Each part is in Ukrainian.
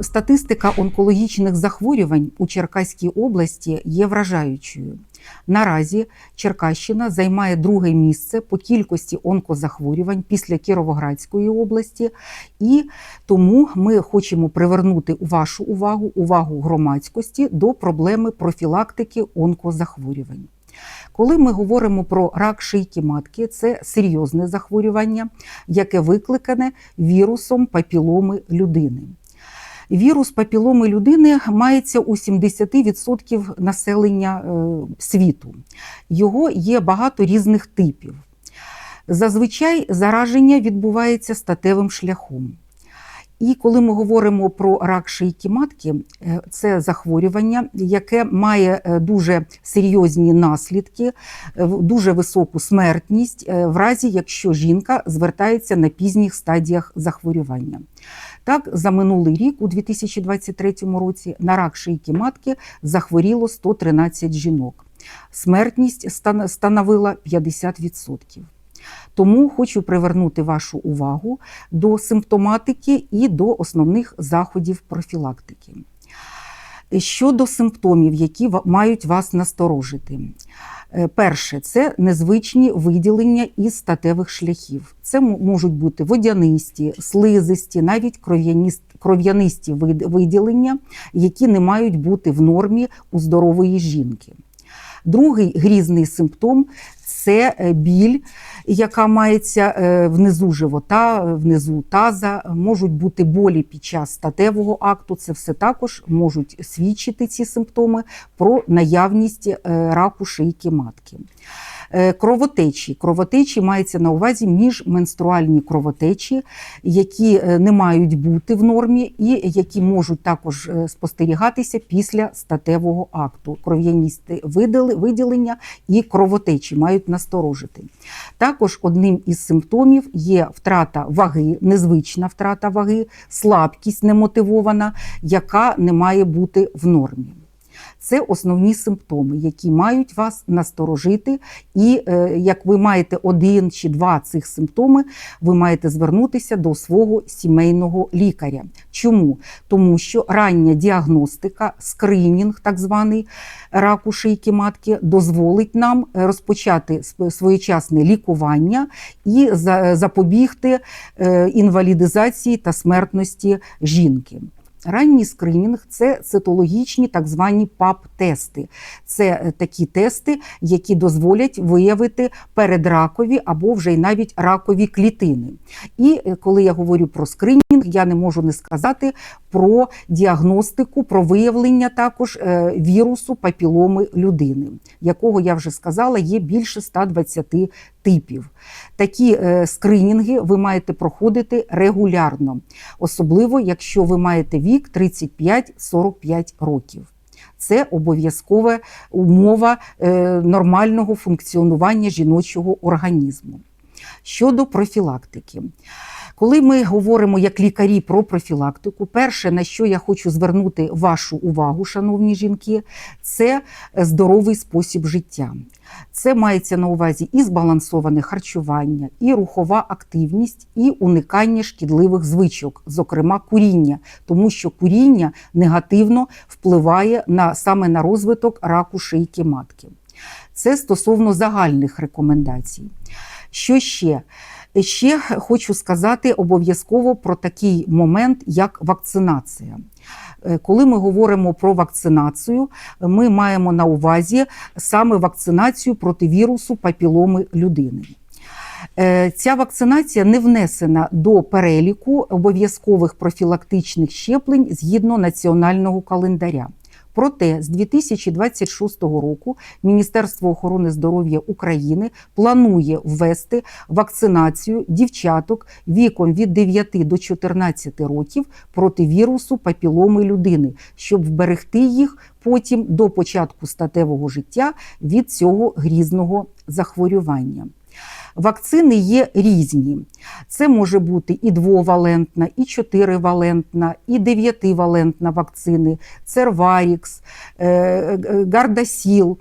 Статистика онкологічних захворювань у Черкаській області є вражаючою. Наразі Черкащина займає друге місце по кількості онкозахворювань після Кіровоградської області, і тому ми хочемо привернути вашу увагу, увагу громадськості до проблеми профілактики онкозахворювань. Коли ми говоримо про рак шийки матки, це серйозне захворювання, яке викликане вірусом папіломи людини. Вірус папіломи людини мається у 70% населення е, світу. Його є багато різних типів. Зазвичай зараження відбувається статевим шляхом. І коли ми говоримо про рак шийки матки, е, це захворювання, яке має е, дуже серйозні наслідки, е, дуже високу смертність в разі, якщо жінка звертається на пізніх стадіях захворювання. Так, за минулий рік, у 2023 році, на рак шийки матки захворіло 113 жінок. Смертність становила 50%. Тому хочу привернути вашу увагу до симптоматики і до основних заходів профілактики. Щодо симптомів, які мають вас насторожити. Е, перше, це незвичні виділення із статевих шляхів. Це можуть бути водянисті, слизисті, навіть кров'янисті виділення, які не мають бути в нормі у здорової жінки. Другий грізний симптом це е, біль, яка мається е, внизу живота, внизу таза, можуть бути болі під час статевого акту. Це все також можуть свідчити ці симптоми про наявність е, раку шийки матки. Е, кровотечі. Кровотечі мається на увазі міжменструальні кровотечі, які е, не мають бути в нормі, і які можуть також е, спостерігатися після статевого акту. Кров'яністи виділення і кровотечі мають насторожити. Також одним із симптомів є втрата ваги, незвична втрата ваги, слабкість немотивована, яка не має бути в нормі. Це основні симптоми, які мають вас насторожити. І е, як ви маєте один чи два цих симптоми, ви маєте звернутися до свого сімейного лікаря. Чому? Тому що рання діагностика, скринінг, так званий раку шийки матки, дозволить нам розпочати своєчасне лікування і запобігти е, інвалідизації та смертності жінки. Ранній скринінг це цитологічні так звані ПАП-тести. Це е, такі тести, які дозволять виявити передракові або вже й навіть ракові клітини. І е, коли я говорю про скринінг, я не можу не сказати про діагностику, про виявлення також е, вірусу папіломи людини, якого я вже сказала, є більше 120 типів. Такі скринінги ви маєте проходити регулярно, особливо якщо ви маєте вік 35-45 років. Це обов'язкова умова е, нормального функціонування жіночого організму. Щодо профілактики. Коли ми говоримо як лікарі про профілактику, перше, на що я хочу звернути вашу увагу, шановні жінки, це здоровий спосіб життя. Це мається на увазі і збалансоване харчування, і рухова активність, і уникання шкідливих звичок, зокрема куріння, тому що куріння негативно впливає на саме на розвиток раку шийки матки. Це стосовно загальних рекомендацій. Що ще? Ще хочу сказати обов'язково про такий момент, як вакцинація. Е, коли ми говоримо про вакцинацію, ми маємо на увазі саме вакцинацію проти вірусу папіломи людини. Е, ця вакцинація не внесена до переліку обов'язкових профілактичних щеплень згідно національного календаря. Проте з 2026 року Міністерство охорони здоров'я України планує ввести вакцинацію дівчаток віком від 9 до 14 років проти вірусу папіломи людини, щоб вберегти їх потім до початку статевого життя від цього грізного захворювання. Вакцини є різні. Це може бути і двовалентна, і чотиривалентна, і дев'ятивалентна вакцини, Церварікс, е, е, Гардасіл.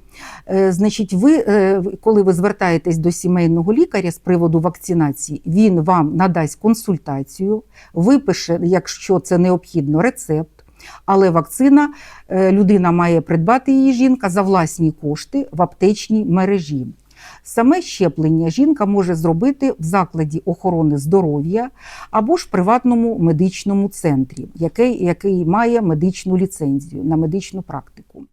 Е, Значить, ви, коли ви звертаєтесь до сімейного лікаря з приводу вакцинації, він вам надасть консультацію, випише, якщо це необхідно, рецепт. Але вакцина людина має придбати її жінка за власні кошти в аптечній мережі. Саме щеплення жінка може зробити в закладі охорони здоров'я або ж приватному медичному центрі, який, який має медичну ліцензію на медичну практику.